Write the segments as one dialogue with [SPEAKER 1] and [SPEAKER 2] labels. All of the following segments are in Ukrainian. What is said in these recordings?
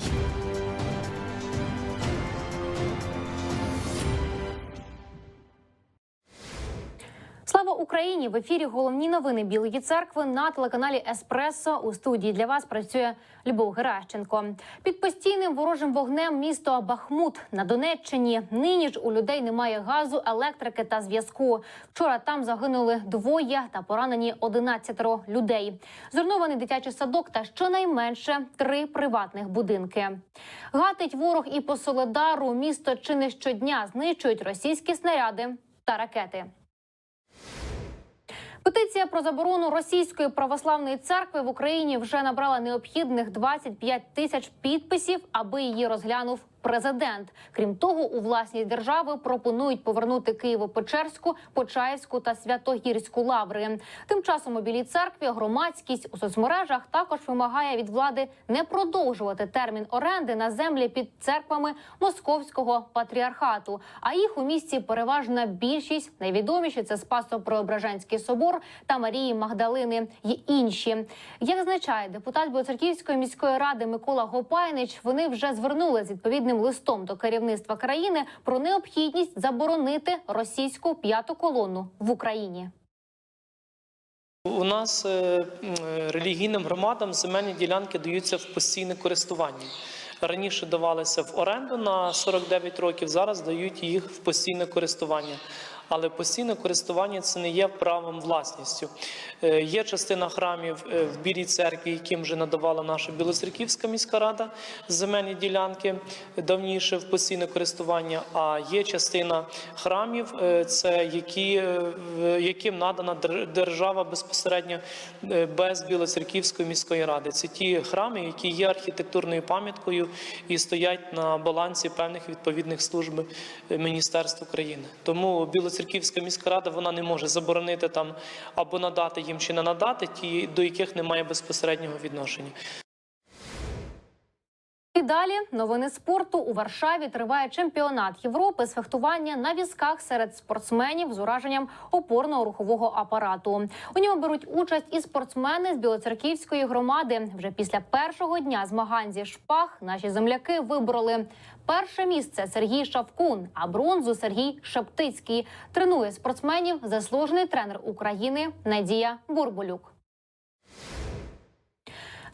[SPEAKER 1] Thank you. Україні! В ефірі головні новини Білої церкви на телеканалі Еспресо. У студії для вас працює Любов Геращенко. Під постійним ворожим вогнем місто Бахмут на Донеччині. Нині ж у людей немає газу, електрики та зв'язку. Вчора там загинули двоє та поранені 11 людей. Зруйнований дитячий садок та щонайменше три приватних будинки. Гатить ворог і по Соледару. Місто чи не щодня знищують російські снаряди та ракети. Петиція про заборону російської православної церкви в Україні вже набрала необхідних 25 тисяч підписів, аби її розглянув президент. Крім того, у власність держави пропонують повернути Києво-Печерську, Почаївську та Святогірську лаври. Тим часом у білій церкві громадськість у соцмережах також вимагає від влади не продовжувати термін оренди на землі під церквами московського патріархату. А їх у місті переважна більшість. Найвідоміші це Спасо-Преображенський собор та Марії Магдалини й інші. Як зазначає депутат Білоцерківської міської ради Микола Гопайнич, вони вже звернули з відповідним листом до керівництва країни про необхідність заборонити російську п'яту колону в Україні.
[SPEAKER 2] У нас е, е, релігійним громадам земельні ділянки даються в постійне користування. Раніше давалися в оренду на 49 років, зараз дають їх в постійне користування. Але постійне користування це не є правом власністю. Е, Є частина храмів е, в Білій церкві, яким вже надавала наша Білоцерківська міська рада земельні ділянки давніше в постійне користування. А є частина храмів, е, це які, е, яким надана держава безпосередньо е, без Білоцерківської міської ради. Це ті храми, які є архітектурною пам'яткою і стоять на балансі певних відповідних служб е, Міністерств України. Тому Білоцерківська міська рада вона не може заборонити там або надати їм чи не надати ті, до яких немає безпосереднього відношення.
[SPEAKER 1] І далі новини спорту у Варшаві триває чемпіонат Європи з фехтування на візках серед спортсменів з ураженням опорно-рухового апарату. У ньому беруть участь і спортсмени з білоцерківської громади. Вже після першого дня змагань зі шпаг наші земляки вибороли перше місце Сергій Шавкун, а бронзу Сергій Шептицький. Тренує спортсменів заслужений тренер України Надія Бурбулюк.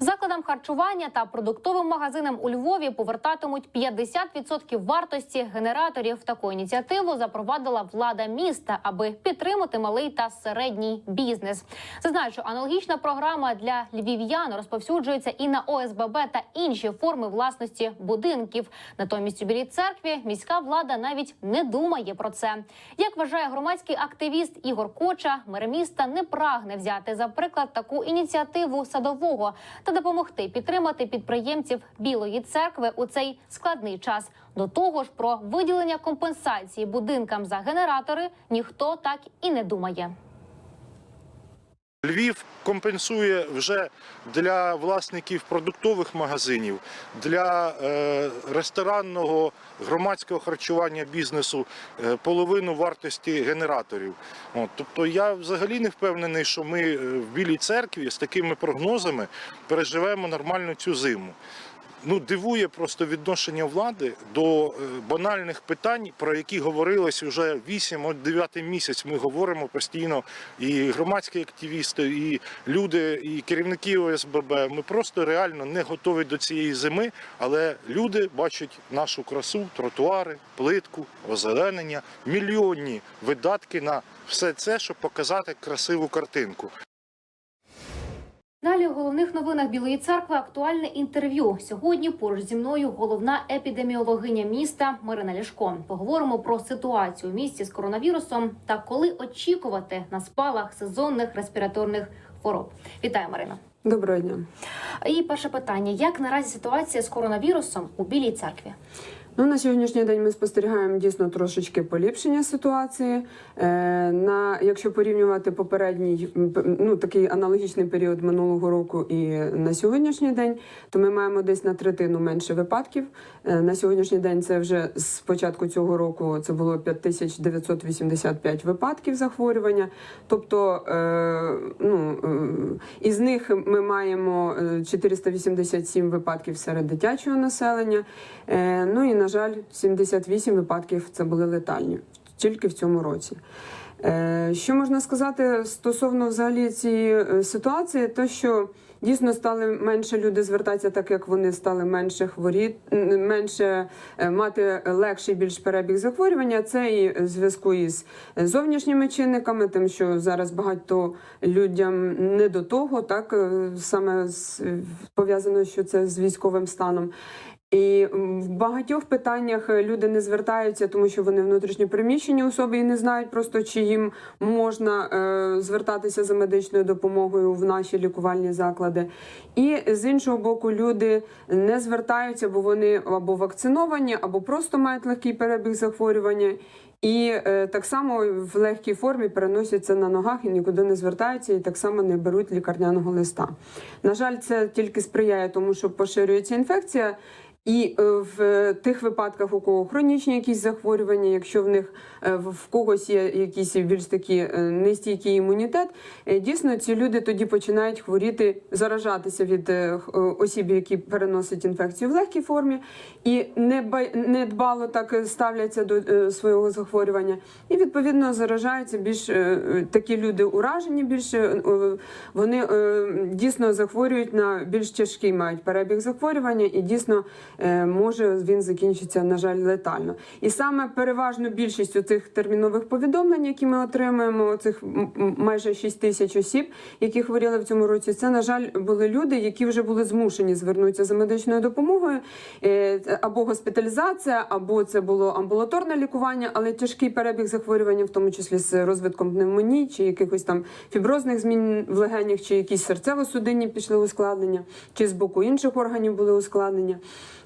[SPEAKER 1] Закладам харчування та продуктовим магазинам у Львові повертатимуть 50% вартості генераторів. Таку ініціативу запровадила влада міста, аби підтримати малий та середній бізнес. Зазначу, аналогічна програма для львів'ян розповсюджується і на ОСББ та інші форми власності будинків. Натомість у білій церкві міська влада навіть не думає про це. Як вважає громадський активіст Ігор Коча, мер міста не прагне взяти за приклад таку ініціативу садового та допомогти підтримати підприємців Білої церкви у цей складний час. До того ж, про виділення компенсації будинкам за генератори ніхто так і не думає.
[SPEAKER 3] Львів компенсує вже для власників продуктових магазинів, для е, ресторанного громадського харчування бізнесу е, половину вартості генераторів. От, тобто я взагалі не впевнений, що ми е, в Білій церкві з такими прогнозами переживемо нормально цю зиму. Ну, дивує просто відношення влади до е, банальних питань, про які говорилось вже 8 от 9 місяць. Ми говоримо постійно, і громадські активісти, і люди, і керівники ОСББ. Ми просто реально не готові до цієї зими, але люди бачать нашу красу, тротуари, плитку, озеленення, мільйонні видатки на все це, щоб показати красиву картинку.
[SPEAKER 1] Далі у головних новинах Білої церкви актуальне інтерв'ю. Сьогодні поруч зі мною головна епідеміологиня міста Марина Ляшко. Поговоримо про ситуацію у місті з коронавірусом та коли очікувати на спалах сезонних респіраторних хвороб. Вітаю, Марина.
[SPEAKER 4] Доброго дня.
[SPEAKER 1] І перше питання: як наразі ситуація з коронавірусом у Білій церкві?
[SPEAKER 4] Ну, на сьогоднішній день ми спостерігаємо дійсно трошечки поліпшення ситуації. Е, на, якщо порівнювати попередній ну, такий аналогічний період минулого року і на сьогоднішній день, то ми маємо десь на третину менше випадків. Е, на сьогоднішній день це вже з початку цього року це було 5985 випадків захворювання. Тобто, е, ну, е, із них ми маємо е, 487 випадків серед дитячого населення. Е, Ну і, на жаль, 78 випадків це були летальні тільки в цьому році. Е, Що можна сказати стосовно взагалі цієї е, ситуації, то що дійсно стали менше люди звертатися, так як вони стали менше хворіти, менше е, мати легший більш перебіг захворювання. Це і в зв'язку із зовнішніми чинниками, тим, що зараз багато людям не до того, так саме пов'язано, що це з військовим станом. І в багатьох питаннях е, люди не звертаються, тому що вони внутрішньо переміщені особи і не знають просто, чи їм можна е, звертатися за медичною допомогою в наші лікувальні заклади. І з іншого боку, люди не звертаються, бо вони або вакциновані, або просто мають легкий перебіг захворювання. І е, так само в легкій формі переносяться на ногах і нікуди не звертаються, і так само не беруть лікарняного листа. На жаль, це тільки сприяє тому, що поширюється інфекція. І е, в тих випадках, у кого хронічні якісь захворювання, якщо в них е, в когось є якийсь більш такі е, нестійкий імунітет, дійсно ці люди тоді починають хворіти, заражатися від осіб, які переносять інфекцію в легкій формі, і не недбало так ставляться до свого захворювання. І відповідно заражаються більш такі люди уражені, більше вони дійсно захворюють на більш тяжкий мають перебіг захворювання, і дійсно може він закінчитися, на жаль, летально. І саме переважну більшість цих термінових повідомлень, які ми отримуємо, цих майже 6 тисяч осіб, які хворіли в цьому році, це на жаль були люди, які вже були змушені звернутися за медичною допомогою, е, або госпіталізація, або це було амбулаторне лікування, але тяжкий перебіг захворювання, в тому числі з розвитком пневмонії чи якихось там фіброзних змін в легенях, чи якісь серцево-судинні пішли ускладнення, чи з боку інших органів були ускладнення.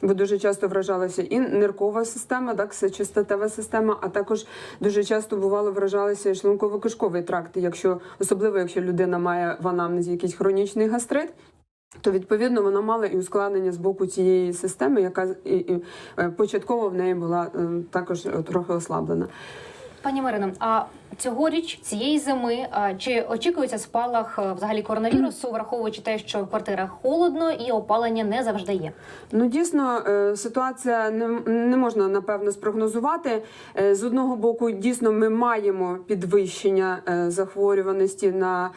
[SPEAKER 4] Бо дуже часто вражалася і ниркова система, так, чистотева система, а також дуже часто бувало вражалися шлунково-кишковий тракт, якщо особливо якщо людина має в анамнезі якийсь хронічний гастрит. То відповідно вона мала і ускладнення з боку цієї системи, яка і, і, е, початково в неї була е, також е, трохи ослаблена.
[SPEAKER 1] Пані Марино, а цьогоріч цієї зими а, чи очікується спалах е, взагалі коронавірусу, враховуючи те, що в квартирах холодно і опалення не завжди є?
[SPEAKER 4] Ну дійсно е, ситуація не, не можна напевно спрогнозувати. Е, З одного боку, дійсно, ми маємо підвищення захворюваності на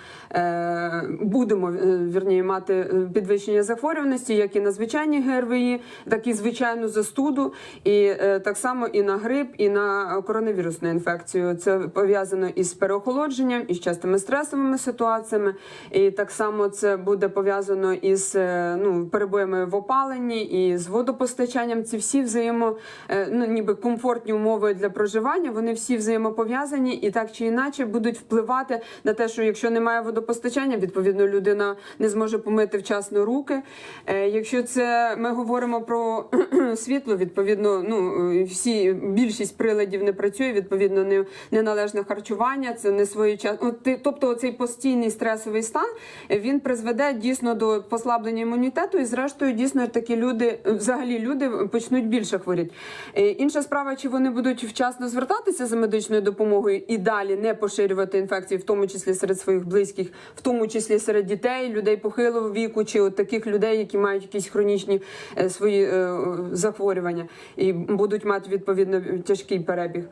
[SPEAKER 4] будемо вірніше, мати підвищення захворюваності, як і на звичайні ГРВІ, так і звичайну застуду, і так само і на грип, і на коронавірусну інфекцію. Це пов'язано із переохолодженням, із частими стресовими ситуаціями, і так само це буде пов'язано із е, ну перебоями в опаленні і з водопостачанням. Ці всі взаємо е, ну ніби комфортні умови для проживання. Вони всі взаємопов'язані і так чи інакше будуть впливати на те, що якщо немає водопостачання, відповідно людина не зможе помити вчасно руки. Е, Якщо це ми говоримо про світло, відповідно, ну всі більшість приладів не працює, відповідно, не неналежне харчування, це не своєчасно. Тобто, цей постійний стресовий стан він призведе дійсно до послаблення імунітету, і зрештою дійсно такі люди, взагалі люди почнуть більше хворіти. Е, Інша справа, чи вони будуть вчасно звертатися за медичною допомогою і далі не поширювати інфекції, в тому числі серед своїх близьких, в тому числі серед дітей, людей похилого віку, чи от таких людей, які мають якісь хронічні е, свої е, захворювання і будуть мати відповідно тяжкий перебіг.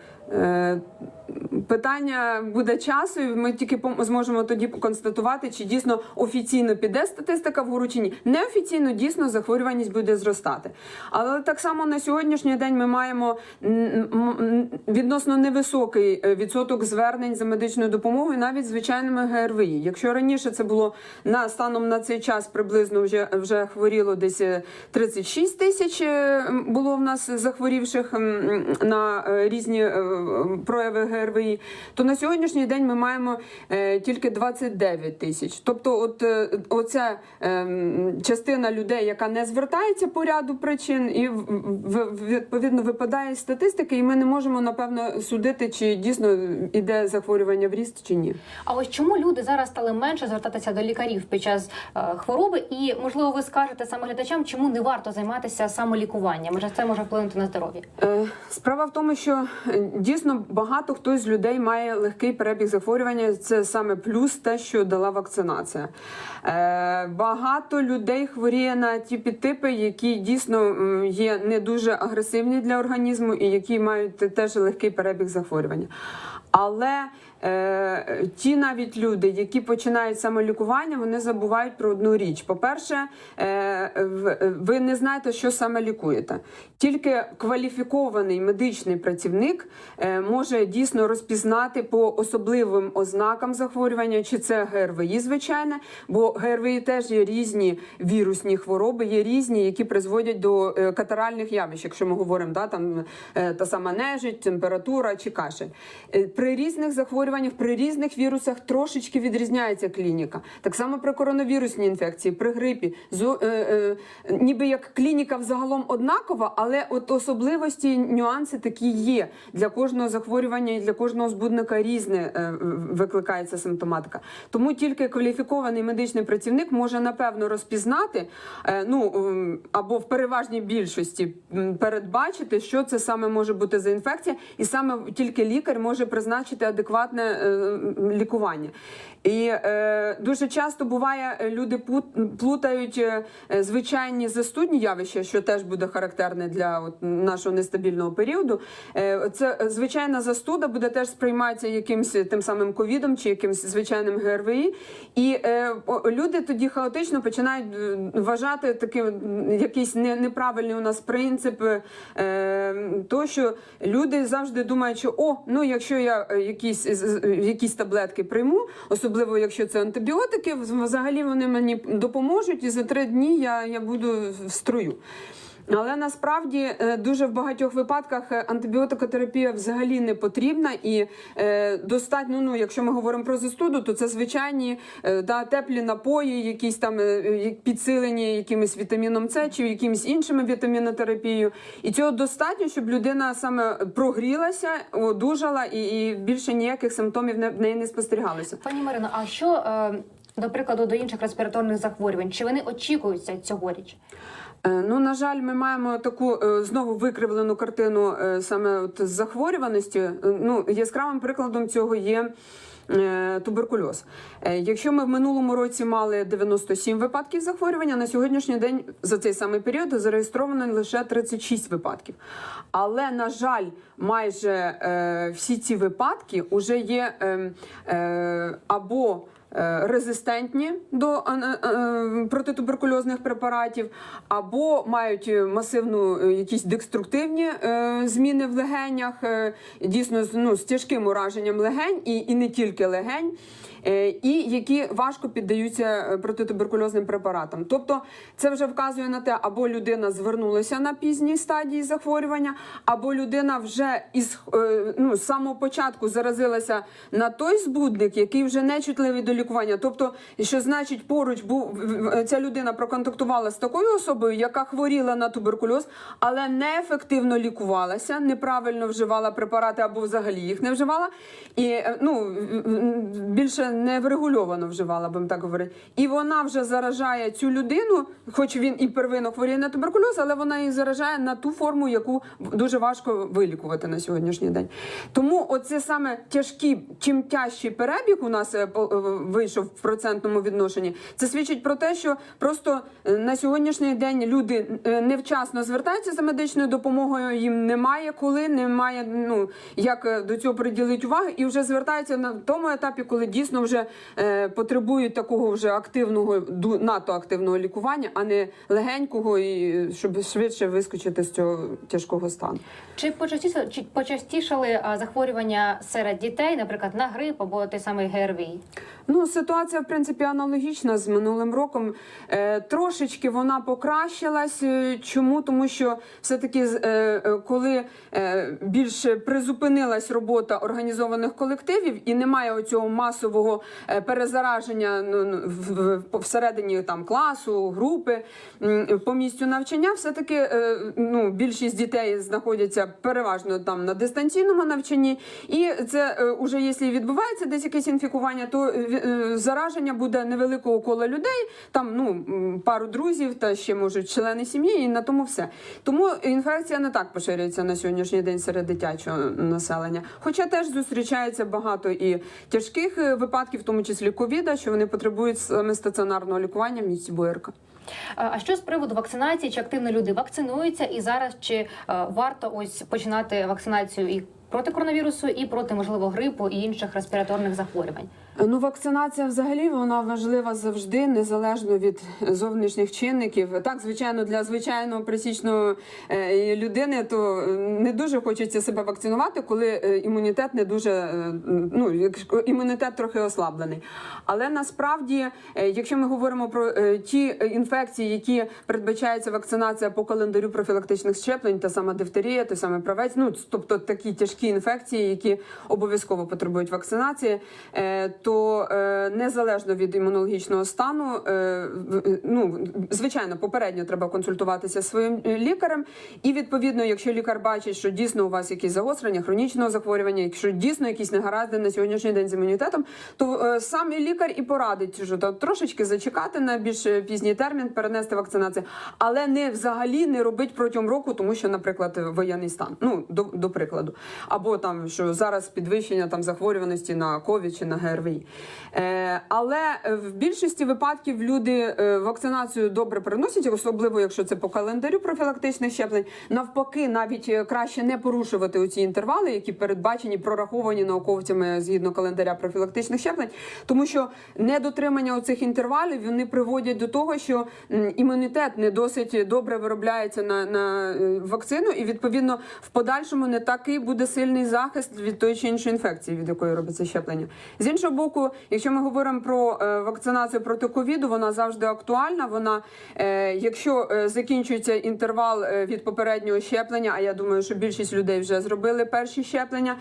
[SPEAKER 4] Е, Питання буде часу, і ми тільки зможемо тоді констатувати, чи дійсно офіційно піде статистика вгору чи ні. Неофіційно дійсно захворюваність буде зростати. Але так само на сьогоднішній день ми маємо відносно невисокий е, відсоток звернень за медичною допомогою, навіть звичайними ГРВІ. Якщо раніше це було на станом на цей час приблизно вже вже хворіло десь е, 36 тисяч е, було в нас захворівших на е, різні е, прояви ГРВІ, то на сьогоднішній день ми маємо е, тільки 29 тисяч. Тобто, от е, оця ем, частина людей, яка не звертається по ряду причин, і в- відповідно випадає з статистики, і ми не можемо напевно судити, чи дійсно іде захворювання в ріст чи ні.
[SPEAKER 1] А ось чому люди зараз стали менше звертатися до лікарів під час е, хвороби? І можливо, ви скажете саме глядачам, чому не варто займатися самолікуванням? Адже це може вплинути на здоров'я.
[SPEAKER 4] Справа в тому, що дійсно багато хто з людей має легкий перебіг захворювання. Це саме плюс те, що дала вакцинація. Е, Багато людей хворіє на ті підтипи, які дійсно є не дуже агресивні для організму і які мають теж легкий перебіг захворювання. Але ті навіть люди, які починають самолікування, вони забувають про одну річ. По-перше, е, ви не знаєте, що саме лікуєте. Тільки кваліфікований медичний працівник е, може дійсно розпізнати по особливим ознакам захворювання, чи це ГРВІ, звичайне, бо ГРВІ теж є різні вірусні хвороби, є різні, які призводять до е, катаральних явищ, якщо ми говоримо, да, там е, та сама нежить, температура чи кашель. Е, При різних захворюваннях, при різних вірусах трошечки відрізняється клініка. Так само при коронавірусній інфекції, при грипі. Зо- е, е, ніби як клініка взагалом однакова, але от особливості, нюанси такі є. Для кожного захворювання і для кожного збудника різне е, викликається симптоматика. Тому тільки кваліфікований медичний працівник може напевно розпізнати, е, ну або в переважній більшості передбачити, що це саме може бути за інфекція, і саме тільки лікар може призначити адекватне е, лікування. І е, дуже часто буває, е, люди плутають е, звичайні застудні явища, що теж буде характерне для от, нашого нестабільного періоду. Е, це звичайна застуда буде теж сприйматися якимсь тим самим ковідом чи якимсь звичайним ГРВІ. І е, люди тоді хаотично починають вважати такий м, якийсь не, неправильний у нас принцип, е, то що люди завжди думають, що о, ну якщо я якісь, якісь таблетки прийму, особливо якщо це антибіотики, взагалі вони мені допоможуть, і за три дні я, я буду в строю. Але насправді е, дуже в багатьох випадках е, антибіотикотерапія взагалі не потрібна і е, достатньо. Ну, якщо ми говоримо про застуду, то це звичайні да, теплі напої, якісь там підсилені якимось вітаміном С чи якимось іншими вітамінотерапією. І цього достатньо, щоб людина саме прогрілася, одужала і, і більше ніяких симптомів в неї не спостерігалося.
[SPEAKER 1] Пані Марино, а що е, до прикладу до інших респіраторних захворювань? Чи вони очікуються цьогоріч?
[SPEAKER 4] Е, Ну, на жаль, ми маємо таку е, знову викривлену картину е, саме от з захворюваності. Ну, яскравим прикладом цього є. Туберкульоз. Якщо ми в минулому році мали 97 випадків захворювання, на сьогоднішній день за цей самий період зареєстровано лише 36 випадків. Але на жаль, майже всі ці випадки вже є е, е, або резистентні до е, е, протитуберкульозних препаратів, або мають е, масивну е, якісь деструктивні е, зміни в легенях, е, дійсно ну, з тяжким ураженням легень і, і не тільки легень. Е, І які важко піддаються е, протитуберкульозним препаратам, тобто це вже вказує на те, або людина звернулася на пізній стадії захворювання, або людина вже із е, ну, самого початку заразилася на той збудник, який вже не чутливий до лікування. Тобто, що значить, поруч був ця людина проконтактувала з такою особою, яка хворіла на туберкульоз, але неефективно лікувалася, неправильно вживала препарати або взагалі їх не вживала, і ну більше не врегульовано вживала, будемо так говорити. І вона вже заражає цю людину, хоч він і первинно хворіє на туберкульоз, але вона її заражає на ту форму, яку дуже важко вилікувати на сьогоднішній день. Тому оце саме тяжкі, чим тяжчий перебіг у нас е, е, вийшов в процентному відношенні. Це свідчить про те, що просто е, на сьогоднішній день люди невчасно звертаються за медичною допомогою. Їм немає коли, немає ну як до цього приділити уваги, і вже звертаються на тому етапі, коли дійсно вже е, потребують такого вже активного надто активного лікування, а не легенького, і е, щоб швидше вискочити з цього тяжкого стану.
[SPEAKER 1] Чи почастішали, чи почастішали захворювання серед дітей, наприклад, на грип або той самий ГРВІ?
[SPEAKER 4] Ну, ситуація, в принципі, аналогічна з минулим роком. Е, трошечки вона покращилась. Е, Чому? Тому що все-таки, з- е, е, коли е, більше призупинилась робота організованих колективів і немає оцього масового е, перезараження ну, ну, всередині там класу, групи по місцю навчання, все-таки е, ну, більшість дітей знаходяться переважно там на дистанційному навчанні. І це е, уже, якщо відбувається десь якесь інфікування, то зараження буде невеликого кола людей, там ну пару друзів та ще можуть члени сім'ї, і на тому все. Тому інфекція не так поширюється на сьогоднішній день серед дитячого населення. Хоча теж зустрічається багато і тяжких е, випадків, в тому числі ковіда, що вони потребують саме стаціонарного лікування в місті Боярка.
[SPEAKER 1] А що з приводу вакцинації? Чи активно люди вакцинуються? І зараз чи е, варто ось починати вакцинацію і проти коронавірусу, і проти можливо грипу і інших респіраторних захворювань?
[SPEAKER 4] Ну, вакцинація взагалі вона важлива завжди, незалежно від зовнішніх чинників. Так, звичайно, для звичайного присічної е, людини то е, не дуже хочеться себе вакцинувати, коли е, імунітет не дуже е, ну імунітет трохи ослаблений. Але насправді, е, якщо ми говоримо про е, ті е, інфекції, які передбачається вакцинація по календарю профілактичних щеплень, та сама дифтерія, той самий правець, ну тобто такі тяжкі інфекції, які обов'язково потребують вакцинації, е, то е, незалежно від імунологічного стану, е, ну звичайно, попередньо треба консультуватися зі своїм е, лікарем. І відповідно, якщо лікар бачить, що дійсно у вас якісь загострення хронічного захворювання, якщо дійсно якісь негаразди на сьогоднішній день з імунітетом, то е, сам і лікар і порадить, що там трошечки зачекати на більш е, пізній термін, перенести вакцинацію, але не взагалі не робить протягом року, тому що, наприклад, воєнний стан. Ну до, до прикладу, або там що зараз підвищення там захворюваності на ковід чи на ГРВІ. Е, але в більшості випадків люди е, вакцинацію добре переносять, особливо якщо це по календарю профілактичних щеплень. Навпаки, навіть е, краще не порушувати оці інтервали, які передбачені, прораховані науковцями згідно календаря профілактичних щеплень, тому що недотримання оцих інтервалів вони приводять до того, що імунітет не досить добре виробляється на, на вакцину, і відповідно в подальшому не такий буде сильний захист від тої чи іншої інфекції, від якої робиться щеплення. З іншого боку, якщо ми говоримо про е, вакцинацію проти ковіду, вона завжди актуальна. Вона, е, якщо е, закінчується інтервал від попереднього щеплення, а я думаю, що більшість людей вже зробили перші щеплення.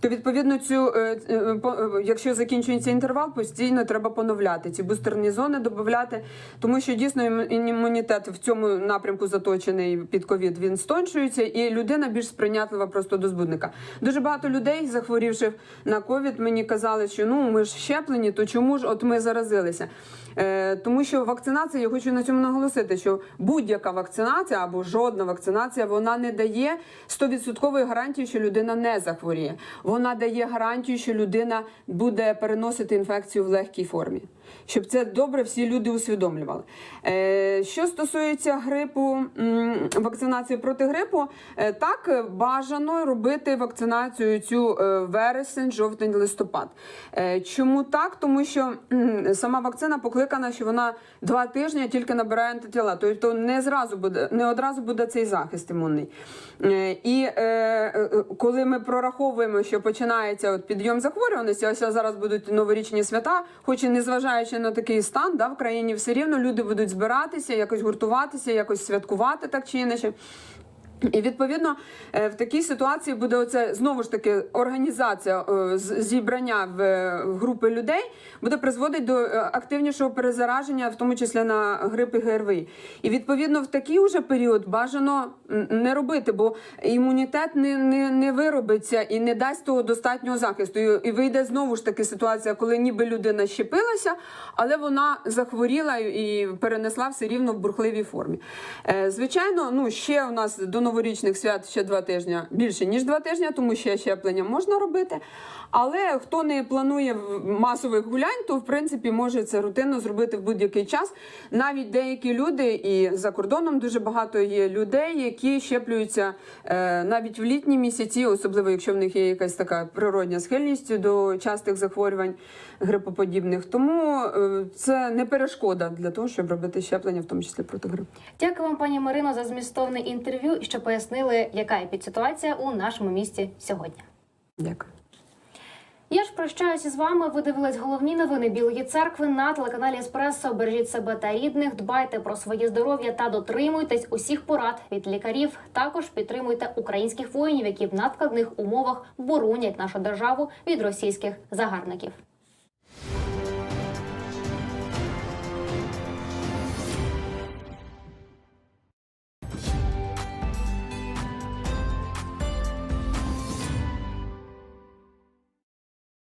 [SPEAKER 4] То відповідно цю, е, е, е, якщо закінчується інтервал, постійно треба поновляти ці бустерні зони, додати, тому що дійсно ім- імунітет в цьому напрямку заточений під ковід. Він стончується, і людина більш сприйнятлива просто до збудника. Дуже багато людей, захворівши на ковід, мені казали, що ну ми ж щеплені, то чому ж от ми заразилися? Тому що вакцинація, я хочу на цьому наголосити, що будь-яка вакцинація або жодна вакцинація вона не дає 100% гарантії, що людина не захворіє. Вона дає гарантію, що людина буде переносити інфекцію в легкій формі. Щоб це добре всі люди усвідомлювали. Е, що стосується грипу, вакцинації проти грипу, е, так е, бажано робити вакцинацію цю вересень, жовтень, листопад. Чому так? Тому що сама вакцина покликана, що вона два тижні тільки набирає антитіла. Тобто не зразу буде, не одразу буде цей захист імунний. І коли ми прораховуємо, що починається от підйом захворюваності, ось зараз будуть новорічні свята, хоч і незважаючи на такий стан, да, в країні все рівно люди будуть збиратися, якось гуртуватися, якось святкувати так чи інакше. І відповідно е, в такій ситуації буде оце знову ж таки організація е, зібрання в е, групи людей буде призводити до активнішого перезараження, в тому числі на грип і ГРВІ. І відповідно в такий уже період бажано не робити, бо імунітет не, не, не виробиться і не дасть того достатнього захисту. І, вийде знову ж таки ситуація, коли ніби людина щепилася, але вона захворіла і перенесла все рівно в бурхливій формі. Звичайно, ну ще у нас до новорічних свят ще два тижні більше ніж два тижні, тому ще щеплення можна робити. Але хто не планує масових гулянь, то в принципі може це рутинно зробити в будь-який час. Навіть деякі люди, і за кордоном дуже багато є людей, які щеплюються е, навіть в літні місяці, особливо якщо в них є якась така природня схильність до частих захворювань грипоподібних. Тому е, це не перешкода для того, щоб робити щеплення, в тому числі проти грипу.
[SPEAKER 1] Дякую вам, пані Марино, за змістовне інтерв'ю і пояснили, яка є підситуація у нашому місті сьогодні.
[SPEAKER 4] Дякую.
[SPEAKER 1] Я ж прощаюся з вами. Ви дивились головні новини Білої церкви на телеканалі Еспресо. Бережіть себе та рідних, дбайте про своє здоров'я та дотримуйтесь усіх порад від лікарів. Також підтримуйте українських воїнів, які в надскладних умовах боронять нашу державу від російських загарбників.